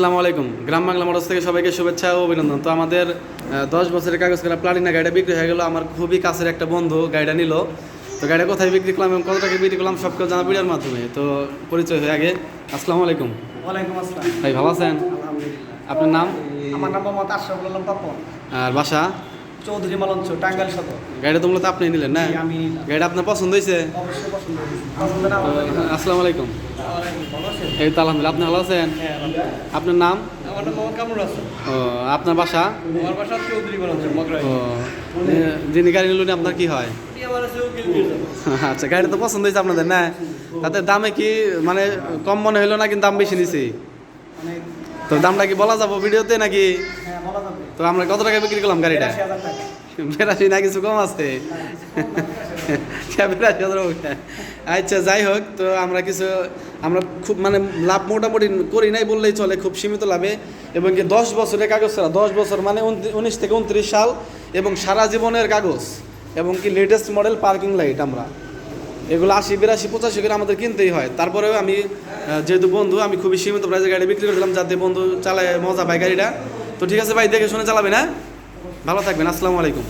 আসসালামু আলাইকুম। গ্রাম বাংলা মোটরস থেকে সবাইকে শুভেচ্ছা ও অভিনন্দন। তো আমাদের দশ বছরের কাগজ করা প্লাটিনা গাড়িটা বিক্রি হয়ে গেলো। আমার খুবই কাছের একটা বন্ধু গাড়িটা নিল। তো গাড়িটা কোথায় বিক্রি করলাম এবং কত টাকা বিক্রি করলাম সব কিছু জানা ভিডিওর মাধ্যমে। তো পরিচয় হয়ে আগে। আসসালামু আলাইকুম। ওয়ালাইকুম আসসালাম। ভাই ভালো আছেন? আপনার নাম? আমার নাম মোহাম্মদ আশরাফুল আলম পাপন। আর বাসা? চৌধুরী মালঞ্চ টাঙ্গাইল সদর। গাড়িটা তো মূলত আপনি নিলেন না? আমি গাড়িটা আপনার পছন্দ হয়েছে? অবশ্যই পছন্দ। আসসালামু আলাইকুম। এই তো আলহামদুলিল্লাহ। আপনি ভালো আছেন? হ্যাঁ, আপনার নাম? আমার নাম মোহাম্মদ কামরুল হাসান। ও আপনার বাসা? আমার বাসা চৌধুরী মালঞ্চ মগরাই। ও যিনি গাড়ি নিলেন আপনার কি হয়। আচ্ছা গাড়ি তো পছন্দ হয়েছে আপনাদের না? তাতে দামে কি মানে কম মনে হলো না কিন্তু দাম বেশি নিছি? মানে তো দামটা কি বলা যাব ভিডিওতে নাকি তো আমরা কত টাকা বিক্রি করলাম গাড়িটা? বিরাশি না কিছু কম আছে? বেরাশি হাজার আচ্ছা যাই হোক তো আমরা কিছু আমরা খুব মানে লাভ মোটামুটি করি নাই বললেই চলে খুব সীমিত লাভে। এবং কি দশ বছরের কাগজ ছাড়া দশ বছর মানে উনিশ থেকে উনত্রিশ সাল এবং সারা জীবনের কাগজ। এবং কি লেটেস্ট মডেল পার্কিং লাইট আমরা। এগুলো আশি বিরাশি পঁচাশি করে আমাদের কিনতেই হয়। তারপরেও আমি যেহেতু বন্ধু আমি খুবই সীমিত প্রাইসে গাড়ি বিক্রি করেছিলাম যাতে বন্ধু চালায় মজা পায় গাড়িটা। তো ঠিক আছে ভাই দেখে শুনে চালাবেন হ্যাঁ? ভালো থাকবেন আসসালামু আলাইকুম।